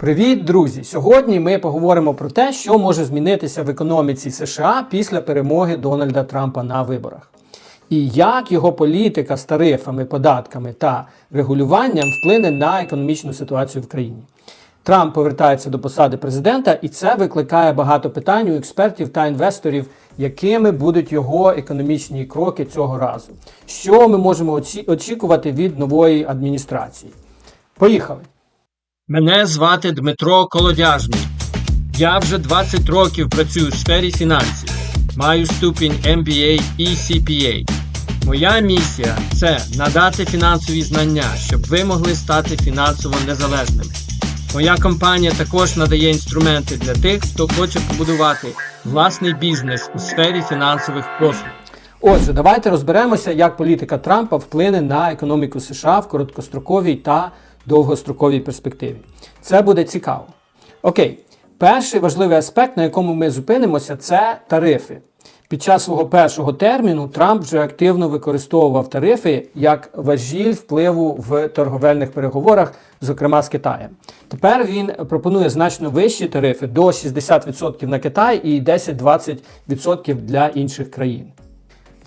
Привіт, друзі! Сьогодні ми поговоримо про те, що може змінитися в економіці США після перемоги Дональда Трампа на виборах, і як його політика з тарифами, податками та регулюванням вплине на економічну ситуацію в країні. Трамп повертається до посади президента, і це викликає багато питань у експертів та інвесторів, якими будуть його економічні кроки цього разу. Що ми можемо очікувати від нової адміністрації? Поїхали! Мене звати Дмитро Колодяжний. Я вже 20 років працюю в сфері фінансів. Маю ступінь MBA і CPA. Моя місія це надати фінансові знання, щоб ви могли стати фінансово незалежними. Моя компанія також надає інструменти для тих, хто хоче побудувати власний бізнес у сфері фінансових послуг. Отже, давайте розберемося, як політика Трампа вплине на економіку США в короткостроковій та довгостроковій перспективі. Це буде цікаво. Окей, перший важливий аспект, на якому ми зупинимося, це тарифи. Під час свого першого терміну Трамп вже активно використовував тарифи як важіль впливу в торговельних переговорах, зокрема з Китаєм. Тепер він пропонує значно вищі тарифи до 60% на Китай і 10-20% для інших країн.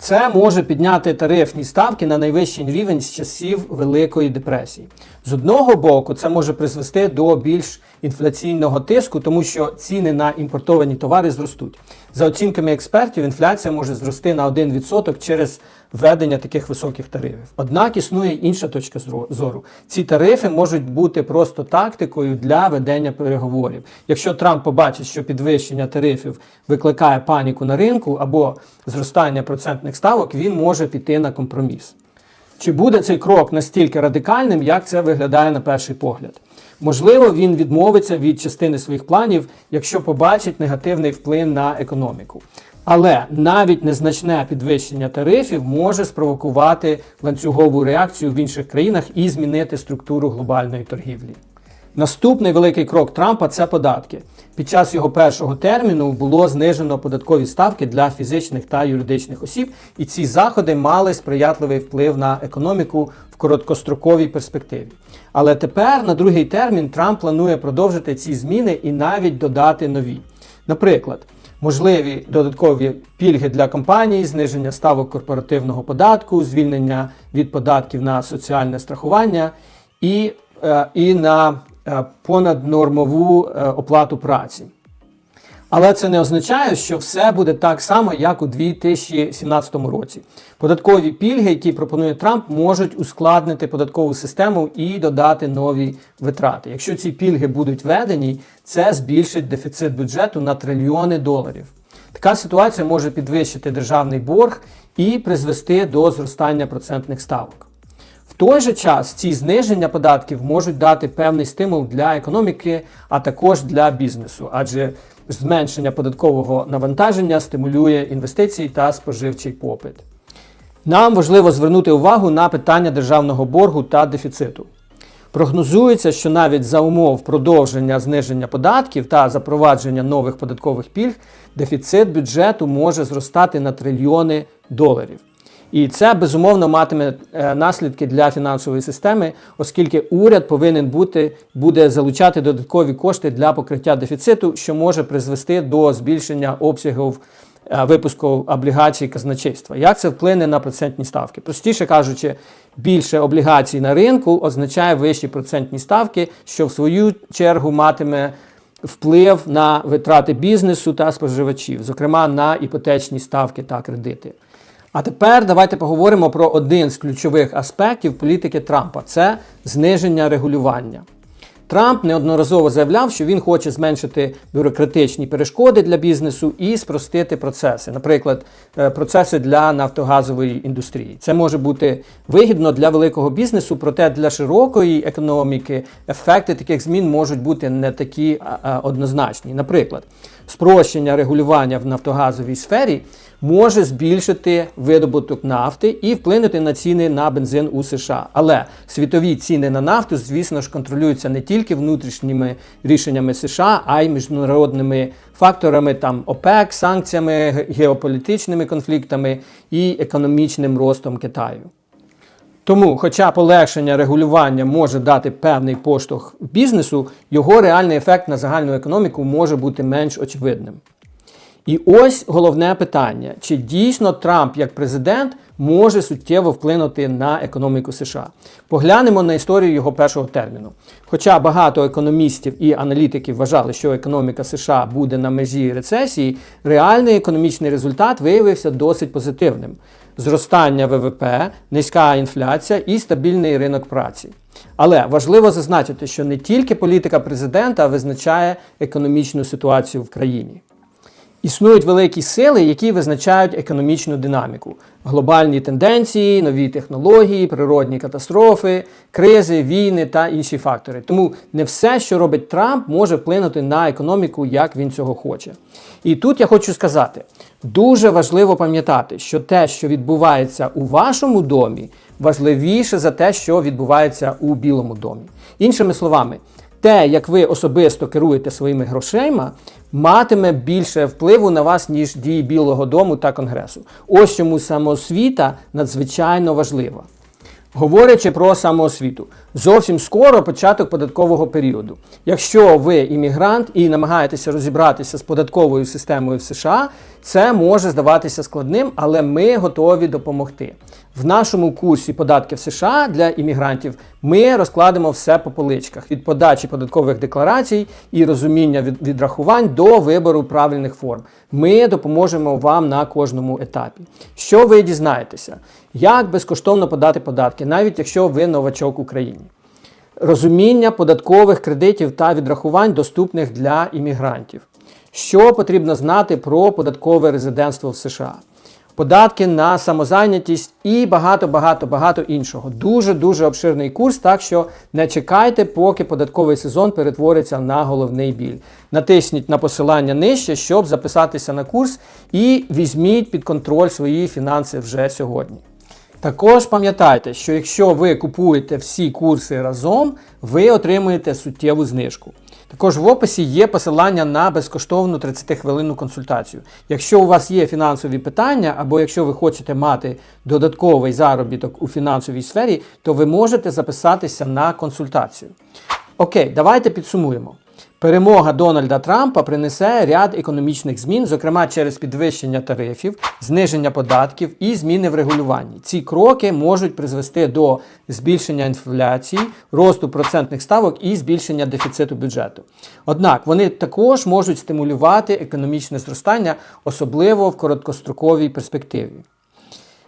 Це може підняти тарифні ставки на найвищий рівень з часів Великої депресії. З одного боку, це може призвести до більш інфляційного тиску, тому що ціни на імпортовані товари зростуть. За оцінками експертів, інфляція може зрости на 1% через введення таких високих тарифів. Однак існує інша точка зору. Ці тарифи можуть бути просто тактикою для ведення переговорів. Якщо Трамп побачить, що підвищення тарифів викликає паніку на ринку або зростання процентних ставок, він може піти на компроміс. Чи буде цей крок настільки радикальним, як це виглядає на перший погляд? Можливо, він відмовиться від частини своїх планів, якщо побачить негативний вплив на економіку. Але навіть незначне підвищення тарифів може спровокувати ланцюгову реакцію в інших країнах і змінити структуру глобальної торгівлі. Наступний великий крок Трампа це податки. Під час його першого терміну було знижено податкові ставки для фізичних та юридичних осіб, і ці заходи мали сприятливий вплив на економіку в короткостроковій перспективі. Але тепер на другий термін Трамп планує продовжити ці зміни і навіть додати нові. Наприклад, можливі додаткові пільги для компаній, зниження ставок корпоративного податку, звільнення від податків на соціальне страхування і, е, і на понаднормову е, оплату праці. Але це не означає, що все буде так само, як у 2017 році. Податкові пільги, які пропонує Трамп, можуть ускладнити податкову систему і додати нові витрати. Якщо ці пільги будуть введені, це збільшить дефіцит бюджету на трильйони доларів. Така ситуація може підвищити державний борг і призвести до зростання процентних ставок. В той же час ці зниження податків можуть дати певний стимул для економіки, а також для бізнесу, адже зменшення податкового навантаження стимулює інвестиції та споживчий попит. Нам важливо звернути увагу на питання державного боргу та дефіциту. Прогнозується, що навіть за умов продовження зниження податків та запровадження нових податкових пільг дефіцит бюджету може зростати на трильйони доларів. І це безумовно матиме е, наслідки для фінансової системи, оскільки уряд повинен бути буде залучати додаткові кошти для покриття дефіциту, що може призвести до збільшення обсягів е, випуску облігацій казначейства. Як це вплине на процентні ставки? Простіше кажучи, більше облігацій на ринку означає вищі процентні ставки, що в свою чергу матиме вплив на витрати бізнесу та споживачів, зокрема на іпотечні ставки та кредити. А тепер давайте поговоримо про один з ключових аспектів політики Трампа це зниження регулювання. Трамп неодноразово заявляв, що він хоче зменшити бюрократичні перешкоди для бізнесу і спростити процеси, наприклад, е, процеси для нафтогазової індустрії. Це може бути вигідно для великого бізнесу, проте для широкої економіки ефекти таких змін можуть бути не такі однозначні. Наприклад, спрощення регулювання в нафтогазовій сфері може збільшити видобуток нафти і вплинути на ціни на бензин у США. Але світові ціни на нафту, звісно ж, контролюються не тільки внутрішніми рішеннями США, а й міжнародними факторами там ОПЕК, санкціями, геополітичними конфліктами і економічним ростом Китаю. Тому, хоча полегшення регулювання може дати певний поштовх бізнесу, його реальний ефект на загальну економіку може бути менш очевидним. І ось головне питання: чи дійсно Трамп як президент може суттєво вплинути на економіку США? Поглянемо на історію його першого терміну. Хоча багато економістів і аналітиків вважали, що економіка США буде на межі рецесії, реальний економічний результат виявився досить позитивним: зростання ВВП, низька інфляція і стабільний ринок праці. Але важливо зазначити, що не тільки політика президента визначає економічну ситуацію в країні. Існують великі сили, які визначають економічну динаміку, глобальні тенденції, нові технології, природні катастрофи, кризи, війни та інші фактори. Тому не все, що робить Трамп, може вплинути на економіку, як він цього хоче. І тут я хочу сказати: дуже важливо пам'ятати, що те, що відбувається у вашому домі, важливіше за те, що відбувається у Білому домі. Іншими словами, те, як ви особисто керуєте своїми грошима, матиме більше впливу на вас, ніж дії Білого Дому та Конгресу. Ось чому самоосвіта надзвичайно важлива. Говорячи про самоосвіту, зовсім скоро початок податкового періоду. Якщо ви іммігрант і намагаєтеся розібратися з податковою системою в США, це може здаватися складним, але ми готові допомогти. В нашому курсі податки в США для іммігрантів ми розкладемо все по поличках від подачі податкових декларацій і розуміння від- відрахувань до вибору правильних форм. Ми допоможемо вам на кожному етапі. Що ви дізнаєтеся? Як безкоштовно подати податки, навіть якщо ви новачок в Україні. Розуміння податкових кредитів та відрахувань, доступних для іммігрантів. Що потрібно знати про податкове резидентство в США? Податки на самозайнятість і багато, багато, багато іншого. Дуже дуже обширний курс, так що не чекайте, поки податковий сезон перетвориться на головний біль. Натисніть на посилання нижче, щоб записатися на курс, і візьміть під контроль свої фінанси вже сьогодні. Також пам'ятайте, що якщо ви купуєте всі курси разом, ви отримуєте суттєву знижку. Також в описі є посилання на безкоштовну 30-хвилинну консультацію. Якщо у вас є фінансові питання, або якщо ви хочете мати додатковий заробіток у фінансовій сфері, то ви можете записатися на консультацію. Окей, давайте підсумуємо. Перемога Дональда Трампа принесе ряд економічних змін, зокрема через підвищення тарифів, зниження податків і зміни в регулюванні. Ці кроки можуть призвести до збільшення інфляції, росту процентних ставок і збільшення дефіциту бюджету. Однак вони також можуть стимулювати економічне зростання, особливо в короткостроковій перспективі.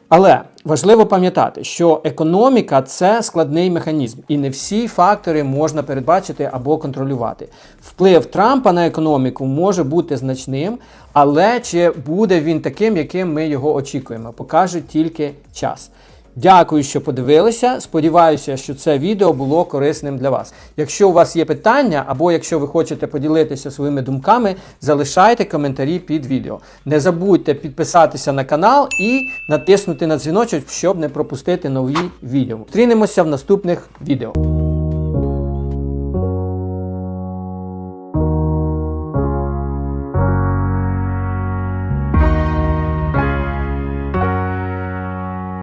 Але важливо пам'ятати, що економіка це складний механізм, і не всі фактори можна передбачити або контролювати. Вплив Трампа на економіку може бути значним, але чи буде він таким, яким ми його очікуємо, покаже тільки час. Дякую, що подивилися. Сподіваюся, що це відео було корисним для вас. Якщо у вас є питання, або якщо ви хочете поділитися своїми думками, залишайте коментарі під відео. Не забудьте підписатися на канал і натиснути на дзвіночок, щоб не пропустити нові відео. Зустрінемося в наступних відео.